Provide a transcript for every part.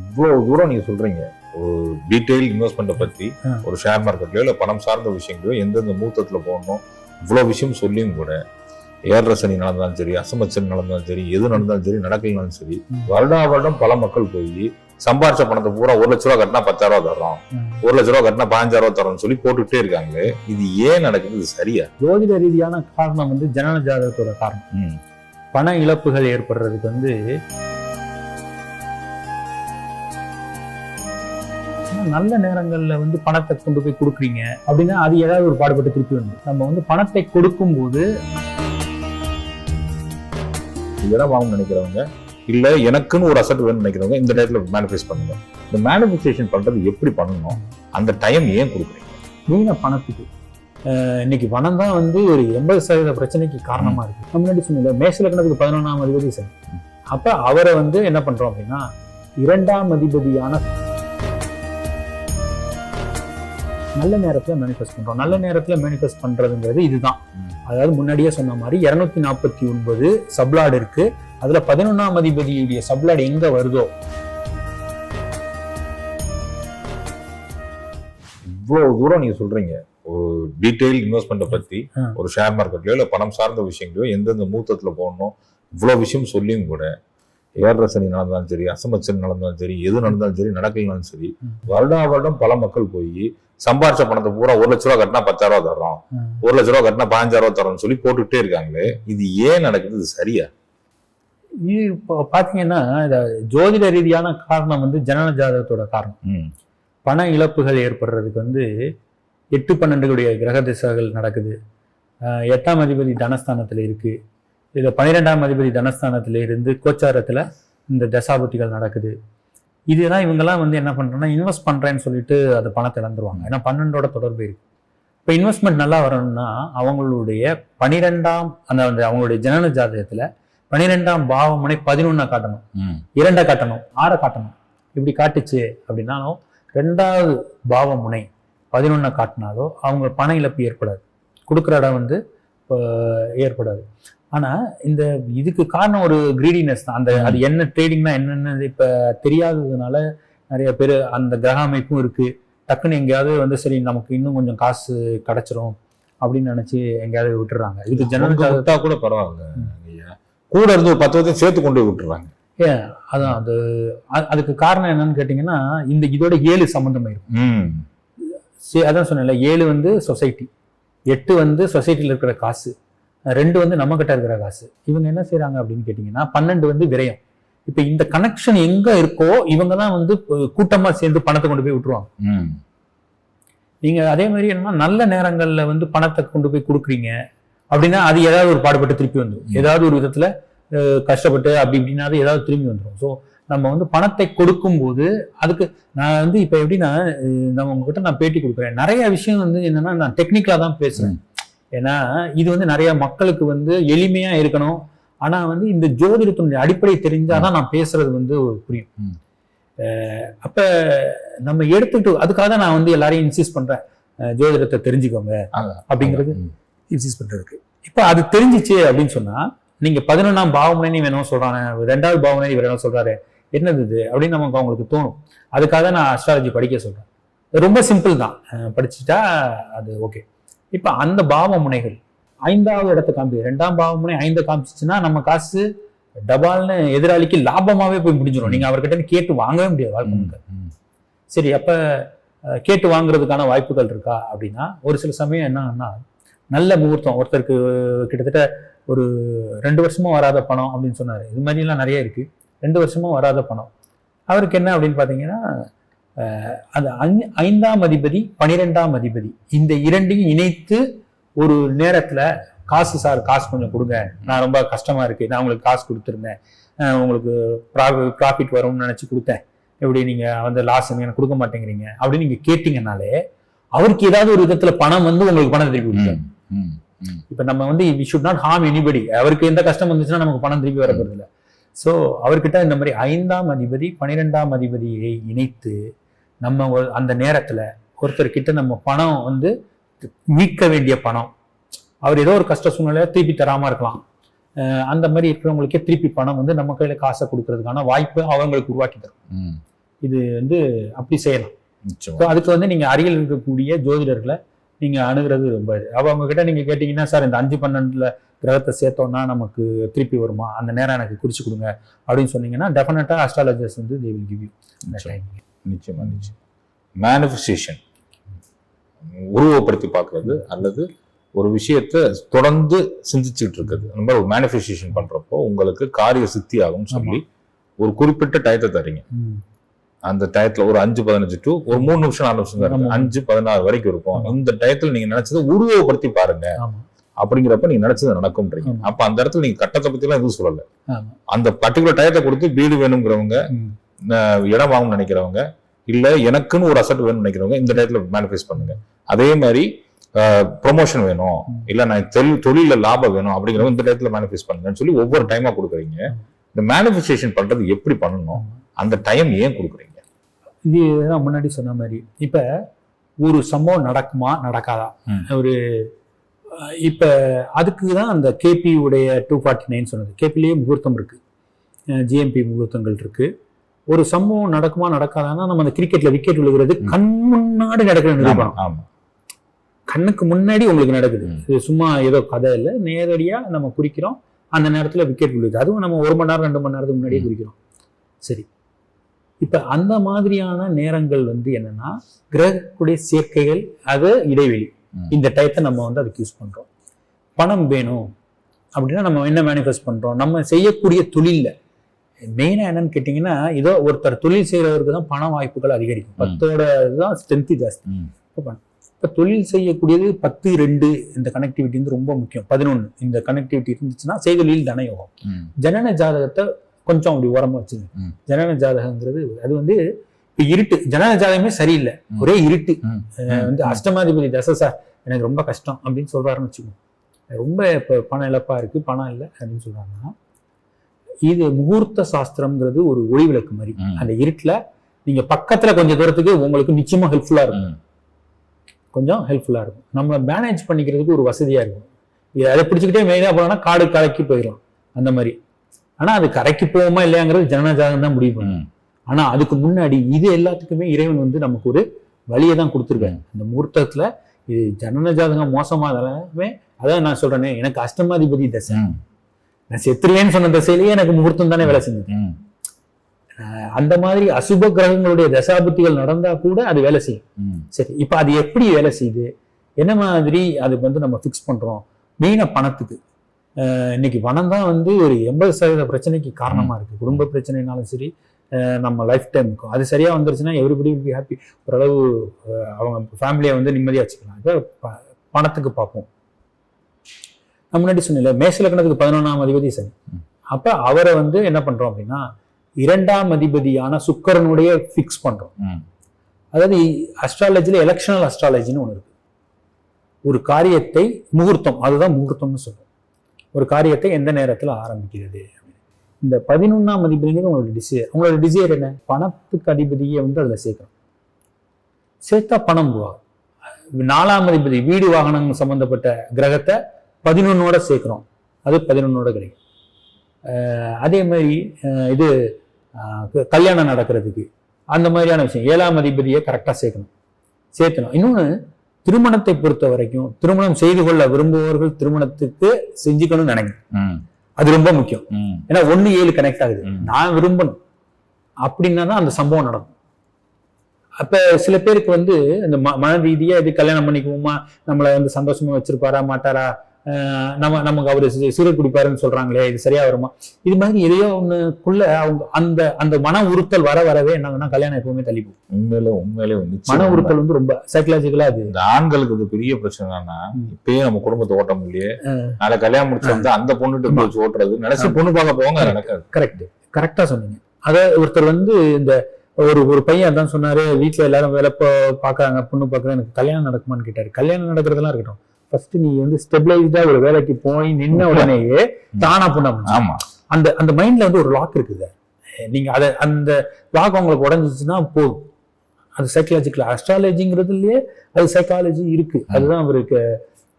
இவ்வளவு தூரம் நீங்க சொல்றீங்க ஒரு டீடைல் இன்வெஸ்ட்மெண்ட்டை பத்தி ஆ. ஒரு ஷேர் மார்க்கெட்லயோ இல்ல பணம் சார்ந்த விஷயங்களோ எந்தெந்த மூத்தத்துல போடணும் இவ்வளவு விஷயம் சொல்லியும் கூட ஏழரை சனி நடந்தாலும் சரி அசமத் சனி நடந்தாலும் சரி எது நடந்தாலும் சரி நடக்கலனாலும் சரி. வருடா வருடம் பல மக்கள் போய் சம்பாரிச்ச பணத்தை பூரா ஒரு லட்ச ரூபா கட்டினா பத்தாயிரம் ரூபா தர்றோம் ம். ஒரு லட்ச ரூபா கட்டினா பதினஞ்சாயிரம் ரூபா தரோம்னு சொல்லி போட்டுக்கிட்டே இருக்காங்களே இது ஏன் நடக்குது இது சரியா ஜோதிட ரீதியான காரணம் வந்து ஜனன ஜாதகத்தோட காரணம். பண இழப்புகள் ஏற்படுறதுக்கு வந்து நல்ல நேரங்கள்ல வந்து பணத்தை கொண்டு போய் கொடுக்குறீங்க அப்படின்னா அது ஏதாவது ஒரு பாடுபட்டு திருப்பி வந்து நம்ம வந்து பணத்தை கொடுக்கும்போது இடம் வாங்கணும்னு நினைக்கிறவங்க இல்ல எனக்குன்னு ஒரு அசட் வேணும்னு நினைக்கிறவங்க இந்த டயத்துல மேனிஃபெஸ்ட் பண்ணுங்க. இந்த மேனிஃபெஸ்டேஷன் பண்றது எப்படி பண்ணணும் அந்த டைம் ஏன் கொடுக்குறீங்க? மீன பணத்துக்கு. இன்னைக்கு பணம் தான் வந்து ஒரு எண்பது சதவீத பிரச்சனைக்கு காரணமா இருக்கு. நம்ம முன்னாடி சொன்னீங்க மேச லக்னத்துக்கு பதினொன்றாம் அதிபதி சரி அப்ப அவரை வந்து என்ன பண்றோம் அப்படின்னா இரண்டாம் அதிபதியான நல்ல நேரத்துல மேனிஃபெஸ்ட் பண்றோம் நல்ல நேரத்துல மேனிஃபெஸ்ட் பண்றதுங்கிறது இதுதான். அதாவது முன்னாடியே சொன்ன மாதிரி இருநூத்தி நாற்பத்தி ஒன்பது சப்லாட் இருக்கு அதுல பதினொன்னாம் அதிபதியுடைய சப்லாட் எங்க வருதோ இவ்வளவு தூரம் நீங்க சொல்றீங்க ஒரு டீடைல் இன்வெஸ்ட்மெண்ட்டை பத்தி. ஒரு ஷேர் மார்க்கெட்லயோ இல்ல பணம் சார்ந்த விஷயங்களோ எந்தெந்த மூத்தத்துல போடணும் இவ்வளவு விஷயம் சொல்லியும் கூட ஏழரை சனி நடந்தாலும் சரி அசமத் சனி நடந்தாலும் சரி எது நடந்தாலும் சரி நடக்கலனாலும் சரி. வருடா வருடம் பல மக்கள் போய் சம்பாரிச்ச பணத்தை பூரா ஒரு லட்ச ரூபா கட்டினா பத்தாயிரம் ரூபா தர்றோம். ஒரு லட்ச ரூபா கட்டினா பதினஞ்சாயிரம் ரூபா தரோம்னு சொல்லி போட்டுக்கிட்டே இருக்காங்களே இது ஏன் நடக்குது இது சரியா இப்போ பாத்தீங்கன்னா இந்த ஜோதிட ரீதியான காரணம் வந்து ஜனன ஜாதகத்தோட காரணம். பண இழப்புகள் ஏற்படுறதுக்கு வந்து எட்டு பன்னெண்டுடைய கிரக திசைகள் நடக்குது எட்டாம் அதிபதி தனஸ்தானத்தில் இருக்கு இதில் பன்னிரெண்டாம் அதிபதி தனஸ்தானத்தில் இருந்து கோச்சாரத்தில் இந்த தசாபுத்திகள் நடக்குது. இதுதான் இவங்கெல்லாம் வந்து என்ன பண்ணுறோன்னா இன்வெஸ்ட் பண்ணுறேன்னு சொல்லிட்டு அந்த பணத்தை இழந்துருவாங்க. ஏன்னா பன்னெண்டோட தொடர்பு இருக்கு. இப்போ இன்வெஸ்ட்மெண்ட் நல்லா வரணும்னா அவங்களுடைய பனிரெண்டாம் அந்த அந்த அவங்களுடைய ஜனன ஜாதகத்தில் பனிரெண்டாம் பாவமுனை பதினொன்றை காட்டணும். இரண்டை காட்டணும். ஆறை காட்டணும். இப்படி காட்டுச்சு அப்படின்னாலும் ரெண்டாவது பாவ முனை பதினொன்றை காட்டினாலோ அவங்க பண இழப்பு ஏற்படாது. கொடுக்குற இடம் வந்து ஏற்படாது. ஆனால் இந்த இதுக்கு காரணம் ஒரு கிரீடினஸ் தான். அந்த அது என்ன ட்ரேடிங்னா என்னென்ன இப்போ தெரியாததுனால நிறைய பேர் அந்த கிரக அமைப்பும் இருக்கு. டக்குன்னு எங்கேயாவது வந்து சரி நமக்கு இன்னும் கொஞ்சம் காசு கிடைச்சிரும் அப்படின்னு நினைச்சு எங்கேயாவது விட்டுறாங்க. இது ஜாதகம் விட்டா கூட பரவாயில்ல ஐயா. கூட இருந்து ஒரு பத்து வருஷம் சேர்த்து கொண்டு போய் விட்டுறாங்க. அதான் அது அதுக்கு காரணம் என்னன்னு கேட்டிங்கன்னா இந்த இதோட ஏழு சம்மந்தம் இருக்கும் ம். சரி, அதான் சொன்னேன்ல ஏழு வந்து சொசைட்டி எட்டு வந்து சொசைட்டியில் இருக்கிற காசு ரெண்டு வந்து நம்ம கிட்ட இருக்கிற காசு. இவங்க என்ன செய்றாங்க அப்படின்னு கேட்டிங்கன்னா பன்னெண்டு வந்து விரயம். இப்போ இந்த கனெக்ஷன் எங்க இருக்கோ இவங்க தான் வந்து அஹ், கூட்டமா சேர்ந்து பணத்தை கொண்டு போய் விட்டுருவாங்க. ம். நீங்க அதே மாதிரி என்னன்னா நல்ல நேரங்கள்ல வந்து பணத்தை கொண்டு போய் கொடுக்குறீங்க அப்படின்னா அது ஏதாவது ஒரு பாடுபட்டு திருப்பி வந்துடும். ஏதாவது ஒரு விதத்துல கஷ்டப்பட்டு அப்படி இப்படின்னாவது ஏதாவது திரும்பி வந்துடும் ஸோ நம்ம வந்து பணத்தை கொடுக்கும்போது அதுக்கு நான் வந்து இப்போ எப்படின்னா நம்ம உங்ககிட்ட நான் பேட்டி கொடுக்குறேன். நிறைய விஷயம் வந்து என்னன்னா நான் டெக்னிக்கலா தான் பேசுறேன். ஏன்னா இது வந்து நிறைய மக்களுக்கு வந்து எளிமையா இருக்கணும். ஆனா வந்து இந்த ஜோதிடத்தினுடைய அடிப்படை தெரிஞ்சாதான் நான் பேசுறது வந்து புரியும். அப்ப நம்ம எடுத்துக்கிட்டு அதுக்காக தான் நான் வந்து எல்லாரையும் இன்சிஸ்ட் பண்றேன். அஹ், ஜோதிடத்தை தெரிஞ்சுக்கோங்க. அப்படிங்கிறது. இன்சிஸ்ட் பண்றதுக்கு. இப்போ அது தெரிஞ்சிச்சு அப்படின்னு சொன்னா நீங்க பதினொன்றாம் பாவமுனை வேணும் சொல்றானே ரெண்டாவது பாவமுனை இவர் என்ன சொல்றாரு. என்னது இது? அப்படின்னு நமக்கு அவங்களுக்கு தோணும். அதுக்காக நான் அஸ்ட்ராலஜி படிக்க சொல்றேன். ரொம்ப சிம்பிள் தான். படிச்சுட்டா அது ஓகே இப்போ அந்த பாவ முனைகள் ஐந்தாவது இடத்த காமி ரெண்டாம் பாவ முனை ஐந்தை காமிச்சிச்சுன்னா நம்ம காசு டபால்னு எதிராளிக்கு லாபமாவே போய் முடிஞ்சிடும் நீங்க அவர்கிட்ட கேட்டு வாங்கவே முடியாது வாழ்க்கை. சரி அப்ப கேட்டு வாங்குறதுக்கான வாய்ப்புகள் இருக்கா அப்படின்னா ஒரு சில சமயம் என்னன்னா நல்ல முகூர்த்தம். ஒருத்தருக்கு கிட்டத்தட்ட ஒரு ரெண்டு வருஷமா வராத பணம் அப்படின்னு சொன்னாரு. இது மாதிரிலாம் நிறைய இருக்கு. ரெண்டு வருஷமா வராத பணம். அவருக்கு என்ன அப்படின்னு பார்த்தீங்கன்னா ஐ- ஐந்தாம் அதிபதி பனிரெண்டாம் அதிபதி. இந்த இரண்டையும் இணைத்து ஒரு நேரத்துல காசு சார் காசு கொஞ்சம் கொடுங்க. நான் ரொம்ப கஷ்டமா இருக்கு. நான் உங்களுக்கு காசு கொடுத்துருந்தேன். உங்களுக்கு ப்ராஃபிட் வரும்னு நினைச்சு கொடுத்தேன். எப்படி நீங்க வந்து லாஸ் எனக்கு கொடுக்க மாட்டேங்கிறீங்க? அப்படின்னு நீங்க கேட்டீங்கனாலே அவருக்கு ஏதாவது ஒரு விதத்துல பணம் வந்து உங்களுக்கு பணம் திருப்பி கொடுத்தாரு ம். ம். இப்ப நம்ம வந்து we should not harm anybody அவருக்கு எந்த கஷ்டம் வந்துச்சுன்னா நமக்கு பணம் திருப்பி வர போறது இல்ல ஸோ அவர்கிட்ட இந்த மாதிரி ஐந்தாம் அதிபதி பன்னிரெண்டாம் அதிபதியை இணைத்து நம்ம அந்த நேரத்துல ஒருத்தர் கிட்ட நம்ம பணம் வந்து மீட்க வேண்டிய பணம். அவர் ஏதோ ஒரு கஷ்ட சூழ்நிலையில திருப்பி தராம இருக்கலாம். அந்த மாதிரி இருக்கிறவங்களுக்கே திருப்பி பணம் வந்து நம்ம கையில காசை கொடுக்கறதுக்கான வாய்ப்பு அவங்களுக்கு உருவாக்கி தரும். இது வந்து அப்படி செய்யலாம். ஸோ அதுக்கு வந்து நீங்க அருகில் இருக்கக்கூடிய ஜோதிடர்களை நீங்க அணுகிறது ரொம்ப இது. அப்ப அவங்க கிட்ட நீங்க கேட்டீங்கன்னா சார் இந்த அஞ்சு பன்னெண்டுல கிரகத்தை சேர்த்தோம்னா நமக்கு திருப்பி வருமா? அந்த நேரம் எனக்கு குறிச்சு கொடுங்க. அப்படின்னு சொன்னீங்கன்னா டெஃபினட்டா அஸ்ட்ராலஜர்ஸ் வந்து தே வில் கிவ் யூ நிச்சயம். நிச்சயமா மேனிஃபெஸ்டேஷன் உருவப்படுத்தி பார்க்கிறது அல்லது ஒரு விஷயத்தை தொடர்ந்து சிந்திச்சுட்டு இருக்குது அந்த மாதிரி ஒரு மேனிஃபெஸ்டேஷன் பண்றப்போ உங்களுக்கு காரிய சித்தி ஆகும்னு சொல்லி ஒரு குறிப்பிட்ட டயத்தை தரீங்க அந்த டயத்துல ஒரு அஞ்சு பதினஞ்சு டு ஒரு மூணு நிமிஷம் நாலு நிமிஷம் தான் இருக்கு. ஆமா. அஞ்சு பதினாறு வரைக்கும் இருக்கும். இந்த டயத்துல நீங்க நினைச்சதை உருவப்படுத்தி பாருங்க அப்படிங்கிறப்ப நீங்க நினைச்சது நடக்கும்ன்றீங்க. அப்ப அந்த இடத்துல நீங்க கட்டத்தை பத்தி எல்லாம் எதுவும் சொல்லல அந்த பர்டிகுலர் டயத்தை கொடுத்து வீடு வேணுங்கிறவங்க இடம் வாங்கணும்னு நினைக்கிறவங்க இல்ல எனக்குன்னு ஒரு அசட் வேணும்னு நினைக்கிறவங்க இந்த டயத்துல மேனிஃபெஸ்ட் பண்ணுங்க அதே மாதிரி ப்ரொமோஷன் வேணும். இல்ல நான் தொழில் தொழில லாபம் வேணும் அப்படிங்கிறவங்க இந்த டயத்துல மேனிஃபெஸ்ட் பண்ணுங்கன்னு சொல்லி ஒவ்வொரு டைமா கொடுக்குறீங்க இந்த மேனிஃபெஸ்டேஷன் பண்றது எப்படி பண்ணணும். அந்த டைம் ஏன் கொடுக்குறீங்க இது நான் முன்னாடி சொன்ன மாதிரி. இப்ப ஒரு சம்பவம் நடக்குமா? நடக்காதா. ஒரு இப்ப அதுக்கு தான் அந்த கேபி உடைய டூ ஃபார்ட்டி நைன் சொன்னது கேபிலேயே முகூர்த்தம் இருக்கு. ஜிஎம்பி முகூர்த்தங்கள் இருக்கு. ஒரு சம்பவம் நடக்குமா? நடக்காதான்னா நம்ம அந்த கிரிக்கெட்ல விக்கெட் விழுகிறது. கண் முன்னாடி நடக்கிற நிரூபணம். கண்ணுக்கு முன்னாடி உங்களுக்கு நடக்குது. இது சும்மா ஏதோ கதை இல்லை. நேரடியா நம்ம குறிக்கிறோம். அந்த நேரத்துல விக்கெட் விழுகுது அதுவும் நம்ம ஒரு மணி நேரம் ரெண்டு மணி நேரத்துக்கு முன்னாடியே. குறிக்கிறோம். சரி. இப்ப அந்த மாதிரியான நேரங்கள் வந்து என்னன்னா கிரகக்கூடிய சேர்க்கைகள் அது இடைவெளி. இந்த டயத்தை நம்ம வந்து அதுக்கு யூஸ் பண்றோம் பணம் வேணும் அப்படின்னா நம்ம என்ன மேனிஃபெஸ்ட் பண்றோம் நம்ம செய்யக்கூடிய தொழில்ல மெயினா என்னன்னு கேட்டிங்கன்னா ஏதோ ஒருத்தர் தொழில் செய்யறவருக்கு தான் பண வாய்ப்புகள் அதிகரிக்கும். பத்தோட இதுதான் ஸ்ட்ரென்த் ஜாஸ்தி. இப்போ தொழில் செய்யக்கூடியது பத்து ரெண்டு இந்த கனெக்டிவிட்டி வந்து ரொம்ப முக்கியம் பதினொன்று இந்த கனெக்டிவிட்டி இருந்துச்சுன்னா செய்தொழில் தனயோகம். ஜனன ஜாதகத்தை கொஞ்சம் அப்படி ஓரமா வச்சுங்க. ஜனன ஜாதகங்கிறது அது வந்து இப்போ இருட்டு. ஜனன ஜாதகமே சரியில்லை. ஒரே இருட்டு. வந்து அஷ்டமாதிபதி தசை சார் எனக்கு ரொம்ப கஷ்டம் அப்படின்னு சொல்றாருன்னு வச்சுக்கோங்க. ரொம்ப இப்போ பணம் இழப்பா இருக்கு. பணம் இல்லை அப்படின்னு சொல்றாங்கன்னா இது முகூர்த்த சாஸ்திரம்ங்கிறது ஒரு ஒளி விளக்கு மாதிரி. அந்த இருட்டுல நீங்க பக்கத்துல கொஞ்சம் தூரத்துக்கு உங்களுக்கு நிச்சயமா ஹெல்ப்ஃபுல்லா இருக்கும். கொஞ்சம் ஹெல்ப்ஃபுல்லாக இருக்கும். நம்ம மேனேஜ் பண்ணிக்கிறதுக்கு ஒரு வசதியாக இருக்கும். இது அதை பிடிச்சிக்கிட்டே மெயினாக போனோம்னா காடு கரைக்கு போயிடும் அந்த மாதிரி. ஆனால் அது கரைக்கு போவோமா இல்லையாங்கிறது ஜனனஜாதகம் தான் முடிவு பண்ணும் ம். ஆனால் அதுக்கு முன்னாடி இது எல்லாத்துக்குமே இறைவன் வந்து நமக்கு ஒரு வழியை தான் கொடுத்துருக்காரு அந்த முகூர்த்தத்தில் இது ஜனன ஜாதகம் மோசமாகவே அதான் நான் சொல்றேனே எனக்கு அஷ்டமாதிபதி தசை. நான் செத்துருவேன்னு சொன்ன தசையிலேயே எனக்கு முகூர்த்தம் தானே வேலை செஞ்சது. அஹ் அந்த மாதிரி அசுப கிரகங்களுடைய தசாபுத்திகள் நடந்தா கூட அது வேலை செய்யும். சரி இப்போ அது எப்படி வேலை செய்யுது என்ன மாதிரி அதுக்கு வந்து நம்ம ஃபிக்ஸ் பண்றோம் மெயினாக பணத்துக்கு இன்னைக்கு பணம் தான் வந்து ஒரு எண்பது சதவீத பிரச்சனைக்கு காரணமா இருக்கு. குடும்ப பிரச்சனைனாலும் சரி நம்ம லைஃப் டைமுக்கும் அது சரியா வந்துருச்சுன்னா எவ்ரிபடி வில் பி ஹாப்பி ஓரளவு அவங்க ஃபேமிலியை வந்து நிம்மதியா வச்சுக்கலாம். இப்போ பணத்துக்கு பார்ப்போம். நான் முன்னாடி சொன்னேன்ல மேஷ லக்னத்துக்கு பதினொன்றாம் அதிபதி சனி. ம். அப்ப அவரை வந்து என்ன பண்றோம் அப்படின்னா இரண்டாம் அதிபதியான சுக்கிரனுடைய ஃபிக்ஸ் பண்றோம். ம். அதாவது அஸ்ட்ராலஜில எலெக்ஷனல் அஸ்ட்ராலஜின்னு ஒன்று இருக்கு. ஒரு காரியத்தை முகூர்த்தம் அதுதான் முகூர்த்தம்னு சொல்றோம். ஒரு காரியத்தை எந்த நேரத்தில் ஆரம்பிக்கிறது? இந்த பதினொன்றாம் அதிபதிங்கிறது உங்களோட டிசைர் உங்களோட டிசைர் என்ன? பணத்துக்கு அதிபதியை வந்து அதில் சேர்க்கணும். சேர்த்தா பணம் போகும் நாலாம் அதிபதி வீடு வாகனம் சம்பந்தப்பட்ட கிரகத்தை பதினொன்னோட சேர்க்குறோம். அது பதினொன்னோட கிடைக்கும். அதே மாதிரி இது கல்யாணம் நடக்கிறதுக்கு அந்த மாதிரியான விஷயம். ஏழாம் அதிபதியை கரெக்டாக சேர்க்கணும். சேர்த்தணும். இன்னொன்று திருமணத்தை பொறுத்த வரைக்கும் திருமணம் செய்து கொள்ள விரும்புபவர்கள் திருமணத்துக்கு செஞ்சுக்கணும்னு நினைக்கணும். அது ரொம்ப முக்கியம். ஏன்னா ஒன்று ஏழு கனெக்ட் ஆகுது. நான் விரும்பணும். அப்படின்னா தான் அந்த சம்பவம் நடக்கும். அப்ப சில பேருக்கு வந்து இந்த மன ரீதியா இது கல்யாணம் பண்ணிக்குவோமா? நம்மளை வந்து சந்தோஷமா வச்சிருப்பாரா மாட்டாரா? நம்ம நமக்கு அவரு சி- சிகரெட் குடிப்பாருன்னு சொல்றாங்களே இது சரியா வருமா? இது மாதிரி எதையோ ஒண்ணுக்குள்ள அவங்க அந்த அந்த மன உறுத்தல் வர வரவே என்னங்கன்னா கல்யாணம் எப்பவுமே தள்ளி போகும் உண்மையிலே உண்மையிலே மன நிச்சயம். உறுத்தல் வந்து ரொம்ப சைக்கலாஜிக்கலா அது. இந்த ஆண்களுக்கு இது பெரிய பிரச்சனை என்னன்னா ம். இப்பயே நம்ம குடும்பத்தை ஓட்ட முடியல. நாளை கல்யாணம் முடிச்சு வந்து அந்த பொண்ணுகிட்ட. போய் ஓட்டுறது நினைச்சு. பொண்ணு பார்க்க போவாங்க நடக்காது. கரெக்ட் கரெக்டா சொன்னீங்க. அத ஒருத்தர் வந்து இந்த ஒரு ஒரு பையன் அதான் சொன்னாரு வீட்ல எல்லாரும் வேலை பா- பாக்குறாங்க பொண்ணு பாக்குறாங்க எனக்கு கல்யாணம் நடக்குமான்னு கேட்டாரு. கல்யாணம் நடக்கிறதெல்லாம் இருக்கட்டும். ஃபர்ஸ்ட் நீ வந்து ஸ்டெபிளைஸ்டா ஒரு வேலைக்கு போய் நின்ன உடனேயே தானா பொண்ணு. ஆமா. அந்த அந்த மைண்ட்ல வந்து ஒரு லாக் இருக்குது நீங்க அதை அந்த லாக் உங்களுக்கு உடஞ்சிச்சுன்னா போதும். அது சைக்கலாஜிக்கல் அஸ்ட்ராலஜிங்கிறதுலயே அது சைக்காலஜி இருக்கு. அதுதான் அவருக்கு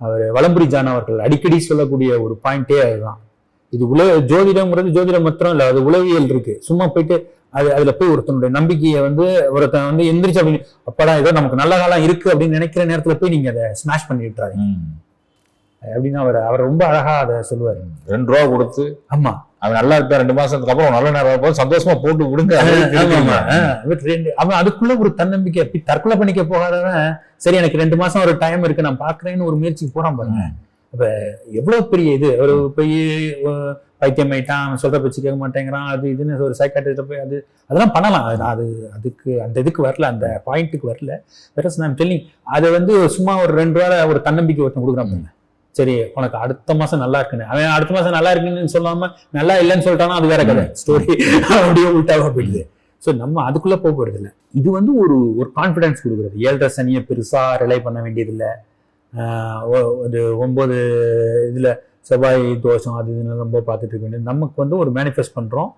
அவர் வலம்புரி ஜான் அவர்கள் அடிக்கடி சொல்லக்கூடிய ஒரு பாயிண்டே அதுதான். இது உல ஜோதிடம்ங்கிறது ஜோதிடம் மாத்திரம் இல்ல அது உளவியல் இருக்கு. சும்மா போயிட்டு அது அதுல போய் ஒருத்தனுடைய நம்பிக்கையை வந்து ஒருத்தன் வந்து எந்திரிச்சு அப்படின்னு அப்படா ஏதோ நமக்கு நல்ல காலம் இருக்கு அப்படின்னு நினைக்கிற நேரத்துல போய் நீங்க அதை ஸ்மாஷ் பண்ணி விட்டுறாரு ம். அப்படின்னு அவர் அவர் ரொம்ப அழகா அதை சொல்லுவாரு. ரெண்டு ரூபா கொடுத்து ஆமா. அவன் நல்லா இருப்பான் ரெண்டு மாசத்துக்கு அப்புறம் நல்ல நேரம் போது சந்தோஷமா போட்டு விடுங்க. அவன் அதுக்குள்ள ஒரு தன்னம்பிக்கை. தற்கொலை பண்ணிக்க போகாதவன் சரி எனக்கு ரெண்டு மாசம் ஒரு டைம் இருக்கு நான் பாக்குறேன்னு ஒரு முயற்சிக்கு போறான் பாருங்க. இப்போ எவ்வளோ பெரிய இது? ஒரு போய் பைத்தியம் ஆயிட்டான் அவன் சொல்ற பேச்சு கேட்க மாட்டேங்கிறான் அது இதுன்னு ஒரு சைக்காட்டிஸ்ட போய் அது அதெல்லாம் பண்ணலாம். அது அது அதுக்கு அந்த இதுக்கு வரல அந்த பாயிண்ட்டுக்கு வரல. வேற நான் டெல்லிங் அதை வந்து சும்மா ஒரு ரெண்டு வேலை ஒரு தன்னம்பிக்கை ஒருத்தன் கொடுக்குறான் சரி உனக்கு அடுத்த மாதம் நல்லா இருக்குன்னு. அவன் அடுத்த மாதம் நல்லா இருக்குன்னு சொல்லாமல் நல்லா இல்லைன்னு சொல்லிட்டானா அது வேற கதை. ஸ்டோரி அப்படியே உள்டாவா போயிடுது. ஸோ நம்ம அதுக்குள்ளே போக போகிறது இல்லை இது வந்து ஒரு ஒரு கான்ஃபிடன்ஸ் கொடுக்குறது. ஏழரை சனியை பெருசாக ரிலை பண்ண வேண்டியதில்லை. ஒரு ஒன்பது இதுல செவ்வாய் தோஷம் அது இதுன்னு ரொம்ப பார்த்துட்டு இருக்க வேண்டியது. நமக்கு வந்து ஒரு மேனிஃபெஸ்ட் பண்றோம்.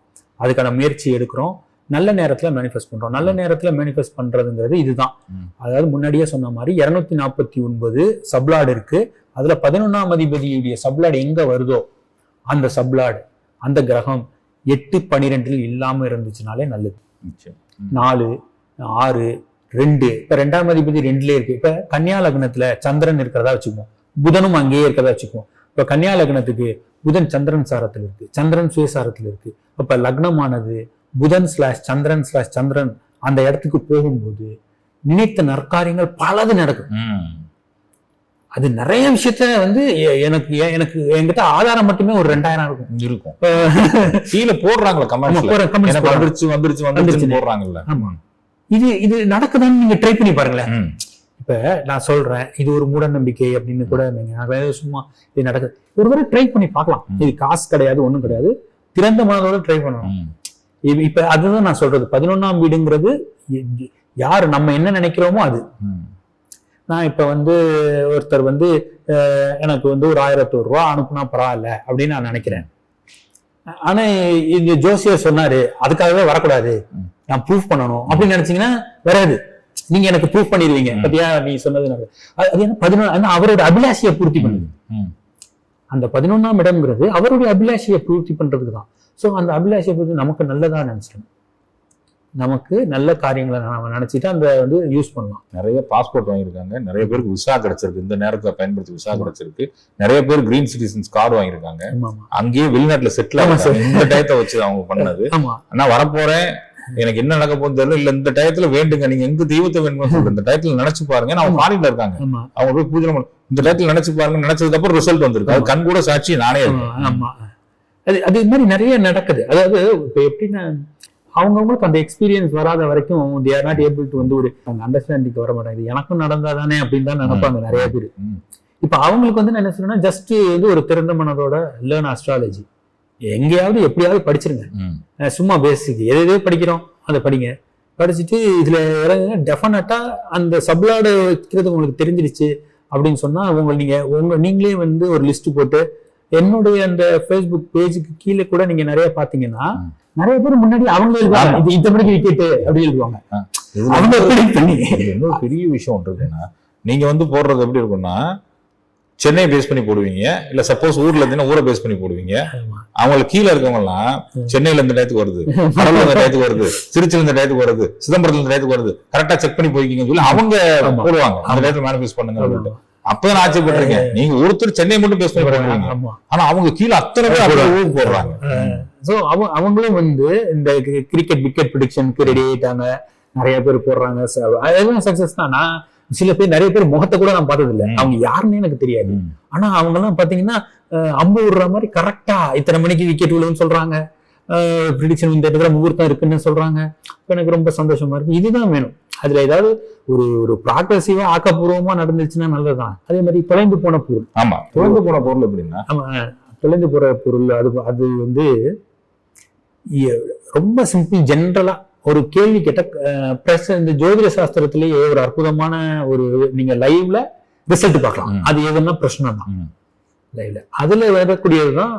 அதுக்கான முயற்சி எடுக்கிறோம். நல்ல நேரத்துல மேனிஃபெஸ்ட் பண்றோம். நல்ல நேரத்துல மேனிஃபெஸ்ட் பண்றதுங்கிறது இதுதான். அதாவது முன்னாடியே சொன்ன மாதிரி இருநூத்தி நாற்பத்தி ஒன்பது சப்லாடு இருக்கு. அதுல பதினொன்னாம் அதிபதியுடைய சப்லாடு எங்க வருதோ அந்த சப்லாடு அந்த கிரகம் எட்டு பனிரெண்டில் இல்லாம இருந்துச்சுனாலே நல்லது. நாலு ஆறு ரெண்டு. இப்ப ரெண்டாம் அதிபதி ரெண்டுலயே இருக்கு. இப்ப கன்னியா லக்னத்துல சந்திரன் இருக்கிறதா வச்சுக்குவோம். புதனும் அங்கேயே இருக்கிறதா வச்சுக்குவோம். இப்ப கன்னியா லக்னத்துக்கு புதன் சந்திரன் சாரத்தில் இருக்கு. சந்திரன் சுயசாரத்தில் இருக்கு. அப்ப லக்னமானது புதன் ஸ்லாஷ் சந்திரன் ஸ்லாஷ் சந்திரன் அந்த இடத்துக்கு போகும்போது நினைத்த நற்காரியங்கள் பலது நடக்கும். அது நிறைய விஷயத்த வந்து எனக்கு எனக்கு என்கிட்ட ஆதாரம் மட்டுமே ஒரு ரெண்டாயிரம் இருக்கும். இருக்கும். கீழே போடுறாங்களா. வந்துருச்சு வந்துருச்சு வந்துருச்சு வந்துருச்சு. போடுறாங்கல்ல. ஆமா. இது இது நடக்குதான்னு நீங்க ட்ரை பண்ணி பாருங்களேன். இப்ப நான் சொல்றேன் இது ஒரு மூட நம்பிக்கை அப்படின்னு கூட நீங்க சும்மா இது நடக்குது ஒரு தடவை ட்ரை பண்ணி பார்க்கலாம். இது காசு கிடையாது ஒண்ணும் கிடையாது திறந்த மனதோட ட்ரை பண்ணணும். இப்ப- அதுதான் நான் சொல்றது பதினொன்னாம் வீடுங்கிறது யாரு நம்ம என்ன நினைக்கிறோமோ அது. நான் இப்ப வந்து ஒருத்தர் வந்து எனக்கு வந்து ஒரு ஆயிரத்தி ரூபா அனுப்புனா பரவாயில்ல அப்படின்னு நான் நினைக்கிறேன் ஆனா இந்த ஜோசியர் சொன்னாரு அதுக்காகவே வரக்கூடாது. நான் ப்ரூஃப் பண்ணணும் அப்படின்னு நினைச்சீங்கன்னா வராது நீங்க எனக்கு ப்ரூஃப் பண்ணிடுவீங்க. பத்தியா நீ சொன்னது. அது என்ன பதினொன்று அவரோட அபிலாஷையை பூர்த்தி பண்ணுது. அந்த பதினொன்னாம் இடம்ங்கிறது அவருடைய அபிலாஷையை பூர்த்தி பண்றதுக்கு தான் ஸோ அந்த அபிலாஷையை பூர்த்தி நமக்கு நல்லதா நினைச்சிடணும் நமக்கு நல்ல காரியங்களை நம்ம நினைச்சிட்டு அந்த வந்து யூஸ் பண்ணலாம். நிறைய பாஸ்போர்ட் வாங்கியிருக்காங்க. நிறைய பேருக்கு விசா கிடைச்சிருக்கு. இந்த நேரத்துல பயன்படுத்தி விசா கிடைச்சிருக்கு. நிறைய பேர் கிரீன் சிட்டிசன்ஸ் கார்டு வாங்கியிருக்காங்க. அங்கேயே வெளிநாட்டுல செட்டில் ஆகும் இந்த டயத்தை வச்சு அவங்க பண்ணது. ஆமா. ஆனா வரப்போறேன். எனக்கு என்ன நடக்க போகுது தெரியல. இல்ல இந்த டயத்துல வேண்டுங்க. நீங்க எங்க தெய்வத்தை வேணும்னு சொல்றேன் இந்த டயத்துல நினைச்சு பாருங்க. ஆமா. ஃபாரின்ல இருக்காங்க. அவங்க போய் பூஜை இந்த டயத்துல நினைச்சு பாருங்க நினைச்சதுக்கு அப்புறம் ரிசல்ட் வந்திருக்கு. அது கண் கூட சாட்சி நானே இருக்கேன். ஆமா. அது அது மாதிரி நிறைய நடக்குது. அதாவது இப்ப எப்படின்னா அவங்கவுங்களுக்கு அந்த எக்ஸ்பீரியன்ஸ் வராத வரைக்கும் they are not able to வந்து ஒரு அண்டர்ஸ்டாண்டிங் வர மாட்டாங்க எனக்கும் நடந்தாதானே அப்படின்னு தான் நினைப்பாங்க நிறைய பேர். இப்ப அவங்களுக்கு வந்து நான் என்ன சொல்றேன்னா ஜஸ்ட் வந்து ஒரு திறந்த மனதோட லேர்ன் அஸ்ட்ராலஜி எங்கேயாவது எப்படியாவது படிச்சிருங்க. சும்மா பேசிக் எது எது படிக்கிறோம் அதை படிங்க. படிச்சுட்டு இதுல இறங்குங்க. டெஃபினட்டா அந்த சப்ளாடு வைக்கிறது உங்களுக்கு தெரிஞ்சிருச்சு அப்படின்னு சொன்னா உங்க நீங்க உங்க நீங்களே வந்து ஒரு லிஸ்ட் போட்டு என்னுடைய அந்த ஃபேஸ்புக் பேஜுக்கு கீழே கூட நீங்க நிறைய பாத்தீங்கன்னா ம். நிறைய பேர் முன்னாடி அவங்க. இது விக்கெட் அப்படி எழுதுவாங்க. அவங்க பெரிய விஷயம் ஒன்று இருக்குன்னா நீங்க வந்து போடுறது எப்படி இருக்கும்னா சென்னை பேஸ் பண்ணி போடுவீங்க. இல்ல சப்போஸ் ஊர்ல இருந்தீங்கன்னா ஊரை பேஸ் பண்ணி போடுவீங்க. அவங்களுக்கு கீழே இருக்கவங்க எல்லாம். சென்னையில இந்த டயத்துக்கு வருது கடலூர் இந்த டயத்துக்கு வருது திருச்சியில இந்த டயத்துக்கு வருது சிதம்பரத்துல இந்த டயத்துக்கு வருது. கரெக்டா செக் பண்ணி போய்க்கிங்கன்னு சொல்லி அவங்க. போடுவாங்க. அந்த. டயத்துல மேனிஃபெஸ்ட் பண்ணுங்க. அப்படின்ட்டு. அப்பதான் ஆச்சரியப்பட்டிருக்கேன். நீங்க ஒருத்தர் சென்னை மட்டும் பேஸ் பண்ணி போடுறீங்க ஆனா அவங்க கீழே அத்தனை பேர் போடுறாங்க. ஸோ அவங்க அவங்களும் வந்து இந்த கிரிக்கெட் விக்கெட் ப்ரிடிக்ஷனுக்கு ரெடி ஆயிட்டாங்க. நிறைய பேர் போடுறாங்க. அதெல்லாம் சக்சஸ் தான். நான் சில பேர் நிறைய பேர் முகத்தை கூட நான் பார்த்தது இல்ல. அவங்க யாருன்னு எனக்கு தெரியாது. ஆனா அவங்க எல்லாம் பாத்தீங்கன்னா அஹ், அம்பு விடுற மாதிரி கரெக்டா இத்தனை மணிக்கு விக்கெட் விழுன்னு சொல்றாங்க. ப்ரிடிக்ஷன் இந்த இடத்துல முகூர்த்தம் இருக்குன்னு சொல்றாங்க. எனக்கு ரொம்ப சந்தோஷமா இருக்கு. இதுதான் வேணும். அதுல ஏதாவது ஒரு ஒரு ப்ராக்ரஸிவா ஆக்கப்பூர்வமா நடந்துச்சுன்னா நல்லதுதான். அதே மாதிரி தொலைந்து போன பொருள். ஆமா. தொலைந்து போன பொருள் எப்படின்னா ஆமா. தொலைந்து போற பொருள் அது அது வந்து ரொம்ப சிம்பிள் ஜென்ரலா ஒரு கேள்வி கேட்ட பிரஸ் இந்த ஜோதிட சாஸ்திரத்திலேயே ஒரு அற்புதமான ஒரு நீங்க லைவ்ல ரிசல்ட் பார்க்கலாம். அது எதுன்னா பிரச்சனை தான். லைவ்ல அதுல வரக்கூடியதுதான்